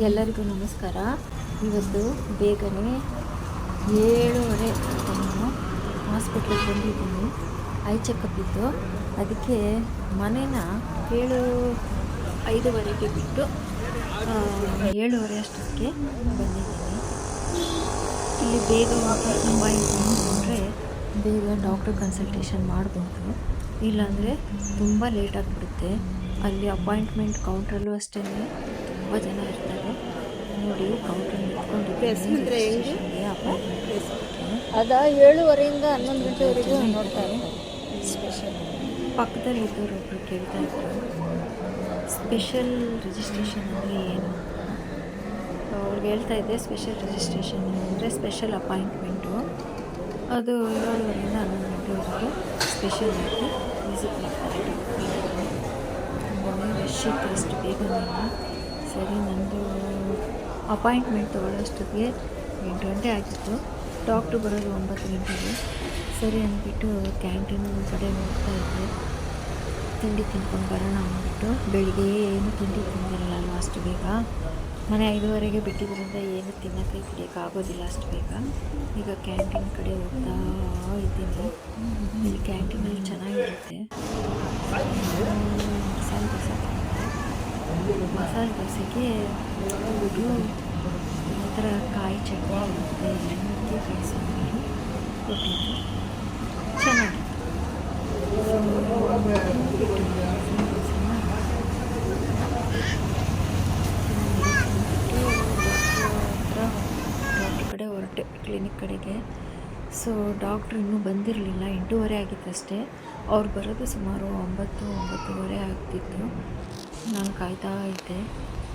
ಎಲ್ಲರಿಗೂ ನಮಸ್ಕಾರ. ಇವತ್ತು ಬೇಗನೆ ಏಳುವರೆ ನಾನು ಹಾಸ್ಪಿಟ್ಲಿಗೆ ಬಂದಿದ್ದೀನಿ. ಐ ಚೆಕಪ್ ಇತ್ತು. ಅದಕ್ಕೆ ಮನೇನ ಏಳು, ಐದುವರೆಗೆ ಬಿಟ್ಟು ಏಳುವರೆ ಅಷ್ಟಕ್ಕೆ ಬಂದಿದ್ದೀನಿ. ಇಲ್ಲಿ ಬೇಗ ತುಂಬ ಅಂದರೆ ಬೇಗ ಡಾಕ್ಟರ್ ಕನ್ಸಲ್ಟೇಷನ್ ಮಾಡಬಹುದು ಇಲ್ಲಾಂದರೆ ತುಂಬ ಲೇಟ್ ಆಗಿಬಿಡುತ್ತೆ. ಅಲ್ಲಿ ಅಪಾಯಿಂಟ್ಮೆಂಟ್ ಕೌಂಟ್ರಲ್ಲೂ ಅಷ್ಟೇ ತುಂಬ ಜನ ಇರ್ತಾರೆ. ನೋಡಿ ಕೌಂಟರ್ ಅಪಾಯಿಂಟ್ಮೆಂಟ್ ಅದ ಏಳುವರೆಯಿಂದ ಹನ್ನೊಂದು ಗಂಟೆವರೆಗೂ ನೋಡ್ತಾರೆ ಸ್ಪೆಷಲ್ ಪಕ್ಕದಲ್ಲಿ ಇದ್ದವರು ಒಬ್ಬರು ಕೇಳ್ತಾ ಇದ್ರು. ಸ್ಪೆಷಲ್ ರಿಜಿಸ್ಟ್ರೇಷನ್ ಅಂದರೆ ಏನು ಅವ್ರಿಗೆ ಹೇಳ್ತಾ ಇದ್ದೆ ಸ್ಪೆಷಲ್ ರಿಜಿಸ್ಟ್ರೇಷನ್ ಅಂದರೆ ಸ್ಪೆಷಲ್ ಅಪಾಯಿಂಟ್ಮೆಂಟು ಅದು ಏಳುವರೆಯಿಂದ ಹನ್ನೊಂದು ಗಂಟೆವರೆಗೆ ಸ್ಪೆಷಲ್ ಆಗಿ ವಿಸಿಟ್ ಮಾಡ್ತಾರೆ. ತುಂಬಾ ರಶ್ ಇತ್ತು ಅಷ್ಟು ಬೇಗನೆ. ಸರಿ, ನಂದು ಅಪಾಯಿಂಟ್ಮೆಂಟ್ ತೊಗೊಳ್ಳೋಷ್ಟೊತ್ತಿಗೆ ಎಂಟು ಗಂಟೆ ಆಗಿತ್ತು. ಡಾಕ್ಟ್ರು ಬರೋದು ಒಂಬತ್ತು ಗಂಟೆಗೆ. ಸರಿ ಅಂದ್ಬಿಟ್ಟು ಕ್ಯಾಂಟೀನ್ ಕಡೆ ಹೋಗ್ತಾ ಇದ್ದೆ. ತಿಂಡಿ ತಿನ್ಕೊಂಡು ಬರೋಣ ಅಂದ್ಬಿಟ್ಟು ಬೆಳಿಗ್ಗೆ ಏನು ತಿಂಡಿ ತಿಂದಿರಲ್ಲ ಅಷ್ಟು ಬೇಗ? ಮನೆ ಐದುವರೆಗೆ ಬಿಟ್ಟಿದ್ದರಿಂದ ಏನು ತಿನ್ನೋಕ್ಕೆ ಕುಡಿಯೋಕೆ ಆಗೋದಿಲ್ಲ ಅಷ್ಟು ಬೇಗ. ಈಗ ಕ್ಯಾಂಟೀನ್ ಕಡೆ ಹೋಗ್ತಾ ಇದ್ದೀನಿ. ಇಲ್ಲಿ ಕ್ಯಾಂಟೀನಲ್ಲಿ ಚೆನ್ನಾಗಿರುತ್ತೆ. ಮಸಾಲೆ ದೋಸೆಗೆ ಇದು ಈ ಥರ ಕಾಯಿ ಚಟ್ನಿ ಮತ್ತು ನುಗ್ಗೆಕಾಯಿ ಸಾಂಬಾರು ಕೊಟ್ಟಿದ್ದು ಚೆನ್ನಾಗಿತ್ತು. ಕಡೆ ಹೊರಟೆ ಕ್ಲಿನಿಕ್ ಕಡೆಗೆ ಸೊ, ಡಾಕ್ಟ್ರ್ ಇನ್ನೂ ಬಂದಿರಲಿಲ್ಲ. ಎಂಟೂವರೆ ಆಗಿತ್ತಷ್ಟೇ. ಅವ್ರು ಬರೋದು ಸುಮಾರು ಒಂಬತ್ತು, ಒಂಬತ್ತುವರೆ ಆಗ್ತಿತ್ತು. ನಾನು ಕಾಯ್ತಾ ಇದ್ದೆ ನೋಡಿ ಇನ್ನೂ ಡಾಕ್ಟ್ರು ಬಂದಿಲ್ಲ ನೀನು